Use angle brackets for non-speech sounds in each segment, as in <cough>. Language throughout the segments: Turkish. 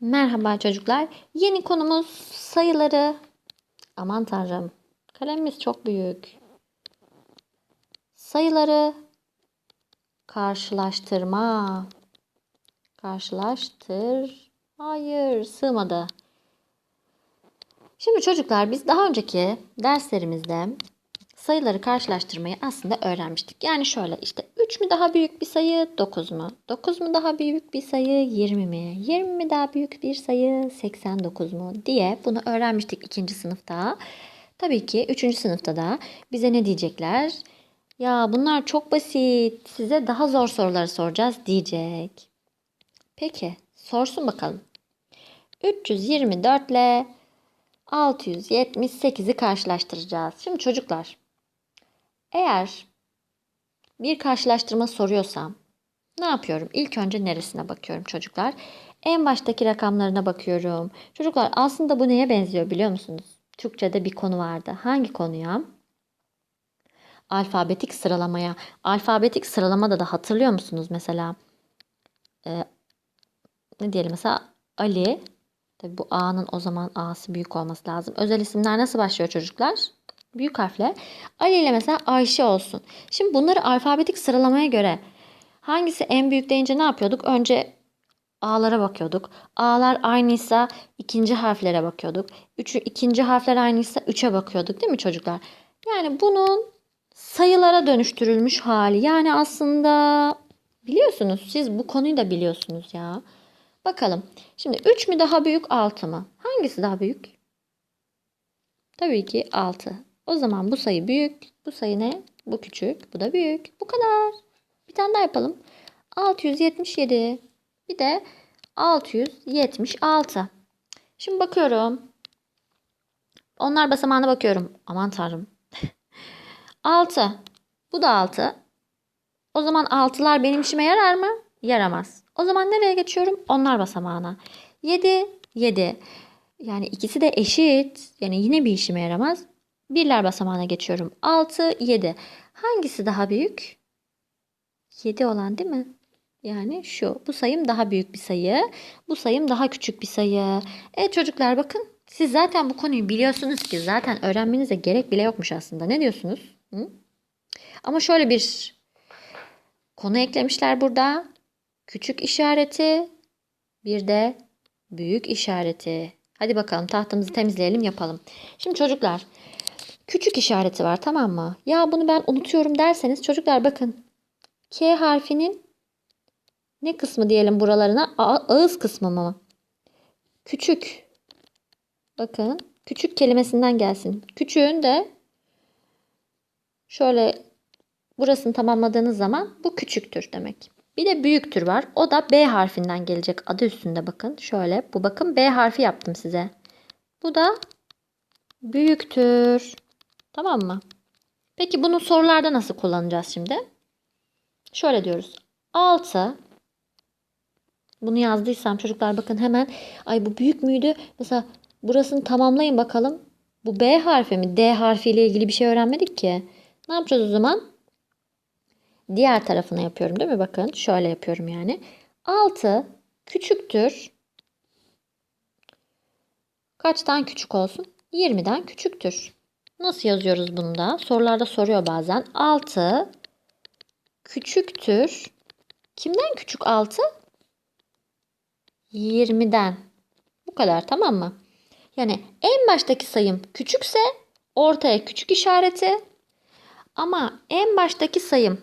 Merhaba çocuklar. Yeni konumuz sayıları. Aman tanrım. Kalemimiz çok büyük. Sayıları karşılaştırma. Karşılaştır. Hayır, sığmadı. Şimdi çocuklar biz daha önceki derslerimizde sayıları karşılaştırmayı aslında öğrenmiştik. Yani şöyle işte 3 mü daha büyük bir sayı 9 mu? 9 mu daha büyük bir sayı 20 mi? 20 mi daha büyük bir sayı 89 mu? diye bunu öğrenmiştik ikinci sınıfta. Tabii ki üçüncü sınıfta da bize ne diyecekler? Ya bunlar çok basit. Size daha zor soruları soracağız diyecek. Peki sorsun bakalım. 324 ile 678'i karşılaştıracağız. Şimdi çocuklar eğer bir karşılaştırma soruyorsam ne yapıyorum? İlk önce neresine bakıyorum çocuklar? En baştaki rakamlarına bakıyorum. Çocuklar aslında bu neye benziyor biliyor musunuz? Türkçe'de bir konu vardı. Hangi konuya? Alfabetik sıralamaya. Alfabetik sıralamada da hatırlıyor musunuz mesela? Ee, ne diyelim mesela Ali. Tabii bu A'nın o zaman A'sı büyük olması lazım. Özel isimler nasıl başlıyor çocuklar? Büyük harfle. Ali ile mesela Ayşe olsun. Şimdi bunları alfabetik sıralamaya göre hangisi en büyük deyince ne yapıyorduk? Önce A'lara bakıyorduk. A'lar aynıysa ikinci harflere bakıyorduk. Üçü, ikinci harfler aynıysa üçe bakıyorduk değil mi çocuklar? Yani bunun sayılara dönüştürülmüş hali. Yani aslında biliyorsunuz siz bu konuyu da biliyorsunuz ya. Bakalım. Şimdi 3 mü daha büyük 6 mı? Hangisi daha büyük? Tabii ki 6. O zaman bu sayı büyük. Bu sayı ne? Bu küçük. Bu da büyük. Bu kadar. Bir tane daha yapalım. 677. Bir de 676. Şimdi bakıyorum. Onlar basamağına bakıyorum. Aman tanrım. <laughs> 6. Bu da 6. O zaman 6'lar benim işime yarar mı? Yaramaz. O zaman nereye geçiyorum? Onlar basamağına. 7, 7. Yani ikisi de eşit. Yani yine bir işime yaramaz. Birler basamağına geçiyorum. 6, 7. Hangisi daha büyük? 7 olan değil mi? Yani şu. Bu sayım daha büyük bir sayı. Bu sayım daha küçük bir sayı. Evet çocuklar bakın. Siz zaten bu konuyu biliyorsunuz ki zaten öğrenmenize gerek bile yokmuş aslında. Ne diyorsunuz? Hı? Ama şöyle bir konu eklemişler burada. Küçük işareti bir de büyük işareti. Hadi bakalım tahtamızı temizleyelim yapalım. Şimdi çocuklar küçük işareti var tamam mı? Ya bunu ben unutuyorum derseniz çocuklar bakın. K harfinin ne kısmı diyelim buralarına? A- ağız kısmı mı? Küçük. Bakın küçük kelimesinden gelsin. Küçüğün de şöyle burasını tamamladığınız zaman bu küçüktür demek. Bir de büyüktür var. O da B harfinden gelecek. Adı üstünde bakın. Şöyle bu bakın B harfi yaptım size. Bu da büyüktür. Tamam mı? Peki bunu sorularda nasıl kullanacağız şimdi? Şöyle diyoruz. 6 bunu yazdıysam çocuklar bakın hemen ay bu büyük müydü? Mesela burasını tamamlayın bakalım. Bu B harfi mi? D harfiyle ilgili bir şey öğrenmedik ki. Ne yapacağız o zaman? Diğer tarafına yapıyorum değil mi? Bakın şöyle yapıyorum yani. 6 küçüktür. Kaçtan küçük olsun? 20'den küçüktür. Nasıl yazıyoruz bunu da? Sorularda soruyor bazen. 6 küçüktür. Kimden küçük 6? 20'den. Bu kadar tamam mı? Yani en baştaki sayım küçükse ortaya küçük işareti ama en baştaki sayım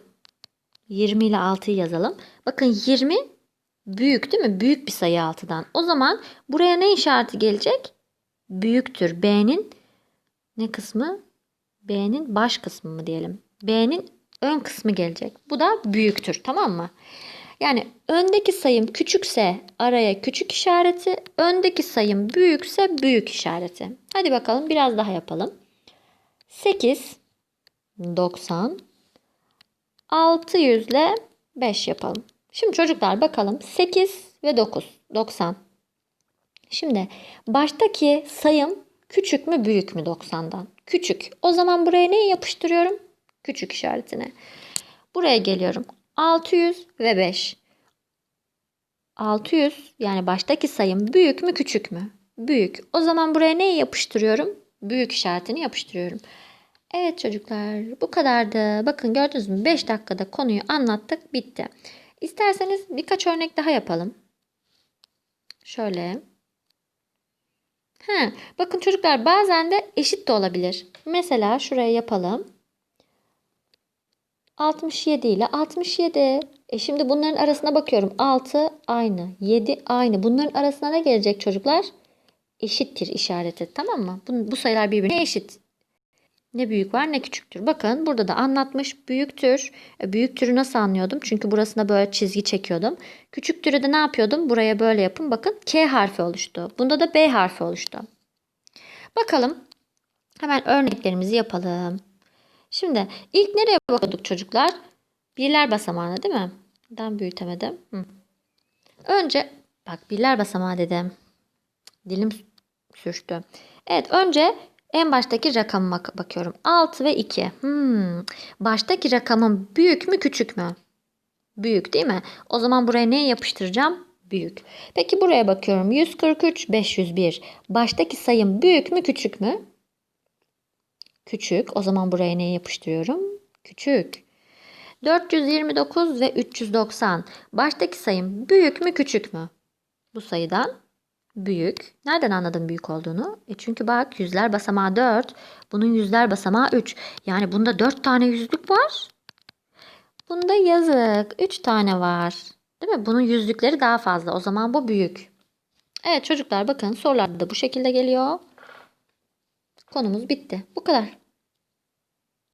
20 ile 6'yı yazalım. Bakın 20 büyük değil mi? Büyük bir sayı 6'dan. O zaman buraya ne işareti gelecek? Büyüktür. B'nin ne kısmı? B'nin baş kısmı mı diyelim? B'nin ön kısmı gelecek. Bu da büyüktür. Tamam mı? Yani öndeki sayım küçükse araya küçük işareti, öndeki sayım büyükse büyük işareti. Hadi bakalım biraz daha yapalım. 8, 90, 600 ile 5 yapalım. Şimdi çocuklar bakalım 8 ve 9, 90. Şimdi baştaki sayım küçük mü büyük mü 90'dan? Küçük. O zaman buraya neyi yapıştırıyorum? Küçük işaretine. Buraya geliyorum. 600 ve 5. 600 yani baştaki sayım büyük mü küçük mü? Büyük. O zaman buraya neyi yapıştırıyorum? Büyük işaretini yapıştırıyorum. Evet çocuklar bu kadardı. Bakın gördünüz mü 5 dakikada konuyu anlattık bitti. İsterseniz birkaç örnek daha yapalım. Şöyle. Ha, bakın çocuklar bazen de eşit de olabilir. Mesela şuraya yapalım. 67 ile 67. E şimdi bunların arasına bakıyorum. 6 aynı, 7 aynı. Bunların arasına ne gelecek çocuklar? Eşittir işareti. Tamam mı? Bu, bu sayılar birbirine eşit. Ne büyük var ne küçüktür. Bakın burada da anlatmış büyüktür. E, büyüktürü nasıl anlıyordum? Çünkü burasına böyle çizgi çekiyordum. Küçüktürü de ne yapıyordum? Buraya böyle yapın. Bakın K harfi oluştu. Bunda da B harfi oluştu. Bakalım. Hemen örneklerimizi yapalım. Şimdi ilk nereye bakıyorduk çocuklar? Birler basamağına değil mi? Ben büyütemedim. Hı. Önce bak birler basamağı dedim. Dilim sürçtü. Evet önce en baştaki rakamıma bak- bakıyorum. 6 ve 2. Hmm. Baştaki rakamım büyük mü küçük mü? Büyük değil mi? O zaman buraya neyi yapıştıracağım? Büyük. Peki buraya bakıyorum. 143, 501. Baştaki sayım büyük mü küçük mü? Küçük. O zaman buraya neyi yapıştırıyorum? Küçük. 429 ve 390. Baştaki sayım büyük mü küçük mü? Bu sayıdan büyük. Nereden anladım büyük olduğunu? E çünkü bak yüzler basamağı 4. Bunun yüzler basamağı 3. Yani bunda 4 tane yüzlük var. Bunda yazık. 3 tane var. Değil mi? Bunun yüzlükleri daha fazla. O zaman bu büyük. Evet çocuklar bakın sorularda da bu şekilde geliyor. Konumuz bitti. Bu kadar.